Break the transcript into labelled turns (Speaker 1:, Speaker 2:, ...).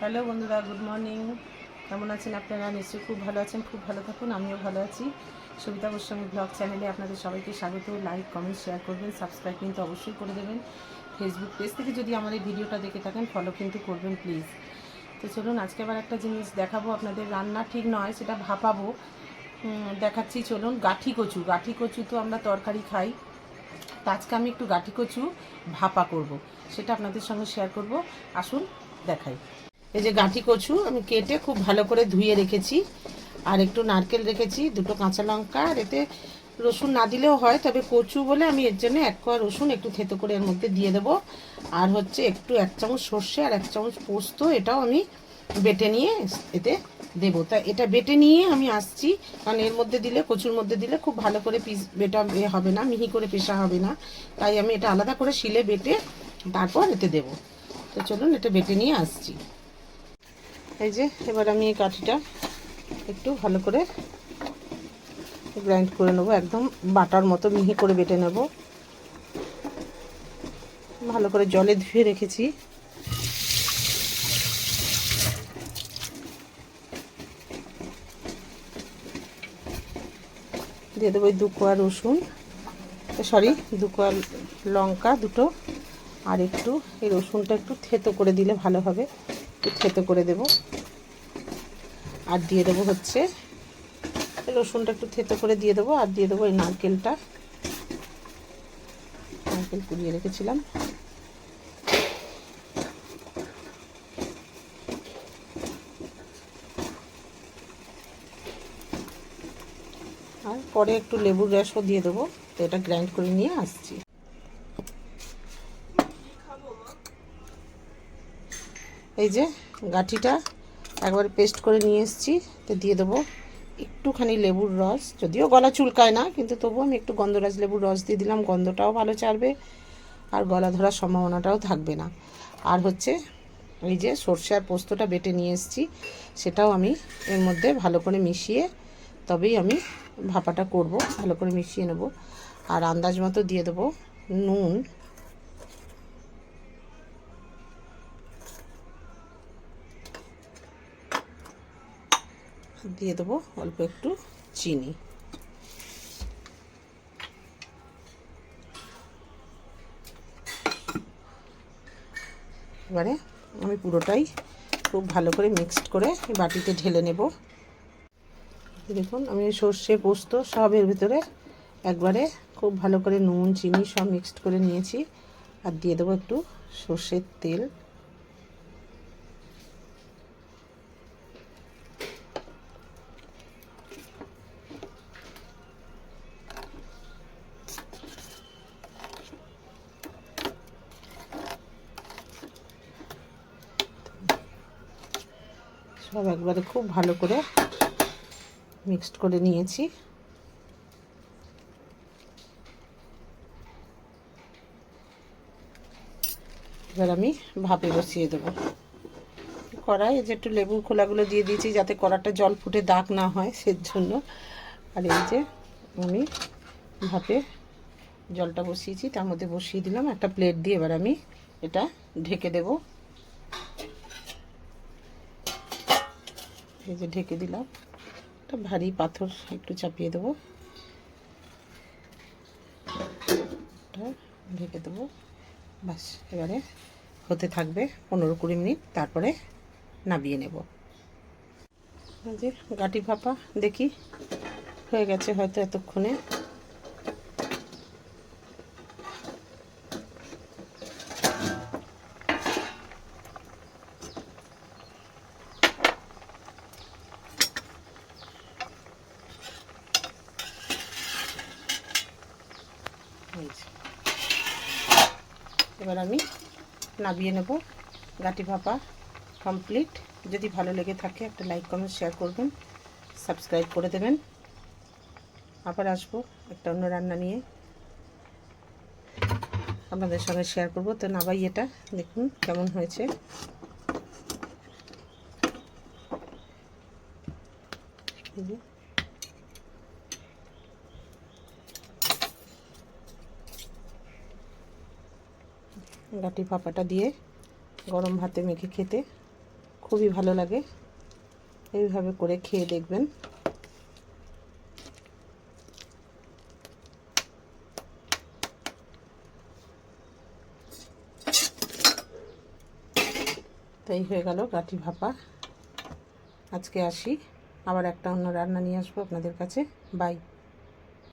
Speaker 1: Hello বন্ধুরা, good morning. কেমন আছেন আপনারা? নিশ্চয়ই খুব ভালো আছেন, খুব ভালো থাকুন, আমিও ভালো আছি। সবিতা গোস্বামী ব্লগ চ্যানেলে আপনাদের সবাইকে স্বাগত। লাইক কমেন্ট শেয়ার করবেন সাবস্ক্রাইব কিন্তু অবশ্যই করে দেবেন। ফেসবুক পেজ থেকে যদি আমার এই ভিডিওটা দেখে থাকেন ফলো কিন্তু করবেন প্লিজ তো চলুন, আজকে আবার একটা জিনিস দেখাবো আপনাদের। রান্না ঠিক নয়, সেটা ভাপাবো। দেখাচ্ছি, চলুন, গাঠি কচু। গাঠি কচু তো আমরা তরকারি খাই। তো আজকে আমি একটু গাঠি কচু ভাপা করব। সেটা আপনাদের সঙ্গে শেয়ার করব। আসুন, দেখাই। এই যে গাঠি কচু আমি কেটে খুব ভালো করে ধুয়ে রেখেছি। আর একটু নারকেল রেখেছি, দুটো কাঁচা লঙ্কা, আর এতে রসুন না দিলেও হয়, তবে কচু বলে আমি এর জন্য এক কোয়া রসুন একটু থেতো করে এর মধ্যে দিয়ে দেবো। আর হচ্ছে একটু এক চামচ সর্ষে আর এক চামচ পোস্ত, এটাও আমি বেটে নিয়ে এতে দেবো। তা এটা বেটে নিয়ে আমি আসছি, কারণ এর মধ্যে দিলে, কচুর মধ্যে দিলে খুব ভালো করে পিস বেটা হবে না, মিহি করে পেশা হবে না। তাই আমি এটা আলাদা করে শিলে বেটে তারপর এতে দেবো। তো চলুন এটা বেটে নিয়ে আসছি। এই যে, এবার আমি এই কাঠিটা একটু ভালো করে গ্রাইন্ড করে নেব, একদম বাটার মতো মিহি করে বেটে নেব। ভালো করে জলে ধুয়ে রেখেছি। দিয়ে দেবো দু কোয়া রসুন সরি, দু কোয়া লঙ্কা দুটো, আর একটু এই রসুনটা একটু থেতো করে দিলে ভালো হবে। থেতো করে দেব। আর দিয়ে দেবো হচ্ছে রসুনটা একটু থেতো করে দিয়ে দেবো, আর দিয়ে দেবো এই নারকেলটা। নারকেল কুড়িয়ে রেখেছিলাম। আর পরে একটু লেবুর রসও দিয়ে দেবো। তো এটা গ্রাইন্ড করে নিয়ে আসছি। এই যে গাঠিটা একবার পেস্ট করে নিয়ে এসেছি, তো দিয়ে দেবো একটুখানি লেবুর রস। যদিও গলা চুলকায় না, কিন্তু তবুও আমি একটু গন্ধরাজ লেবুর রস দিয়ে দিলাম, গন্ধটাও ভালো ছাড়বে আর গলা ধরার সম্ভাবনাটাও থাকবে না। আর হচ্ছে এই যে সর্ষে আর পোস্তটা বেটে নিয়ে এসেছি, সেটাও আমি এর মধ্যে ভালো করে মিশিয়ে তবেই আমি ভাপাটা করব, ভালো করে মিশিয়ে নেব। আর আন্দাজ মতো দিয়ে দেবো নুন দিয়ে দেবো অল্প একটু চিনি। এবারে আমি পুরোটাই খুব ভালো করে মিক্সড করে বাটিতে ঢেলে নেব। দেখুন, আমি সর্ষে পোস্ত সব এর ভিতরে একবারে খুব ভালো করে নুন, চিনি সব মিক্সড করে নিয়েছি। আর দিয়ে দেবো একটু সর্ষের তেল। সব একবারে খুব ভালো করে মিক্সড করে নিয়েছি। এবার আমি ভাপে বসিয়ে দেবো। কড়াই যে একটু লেবুর খোলাগুলো দিয়ে দিয়েছি যাতে কড়াটা জল ফুটে দাগ না হয় সের জন্য আর এই যে আমি ভাপে জলটা বসিয়েছি, তার মধ্যে বসিয়ে দিলাম একটা প্লেট দিয়ে এবার আমি এটা ঢেকে দেবো। এই যে ঢেকে দিলাম। একটা ভারী পাথর একটু চাপিয়ে দেবো। ঢেকে দেবো। বাস এবারে হতে থাকবে পনেরো কুড়ি মিনিট, তারপরে নামিয়ে নেব। যে গাটি ভাপা দেখি, হয়ে গেছে হয়তো এতক্ষণে। যে। এবার আমি নামিয়ে নেব গাটি ভাপা কমপ্লিট যদি ভালো লেগে থাকে, একটা লাইক কমেন্ট শেয়ার করবেন সাবস্ক্রাইব করে দেবেন। আবার আসব একটা অন্য রান্না নিয়ে। আপনাদের সঙ্গে শেয়ার করব। তো নাবাই এটা, দেখুন কেমন হয়েছে। এই যে। গাটি ভাপাটা দিয়ে গরম ভাতে মেখে খেতে খুবই ভালো লাগে। এইভাবে করে খেয়ে দেখবেন। তাই হয়ে গেল গাঠি ভাপা। আজকে আসি, আবার একটা অন্য রান্না নিয়ে আসব আপনাদের কাছে। বাই।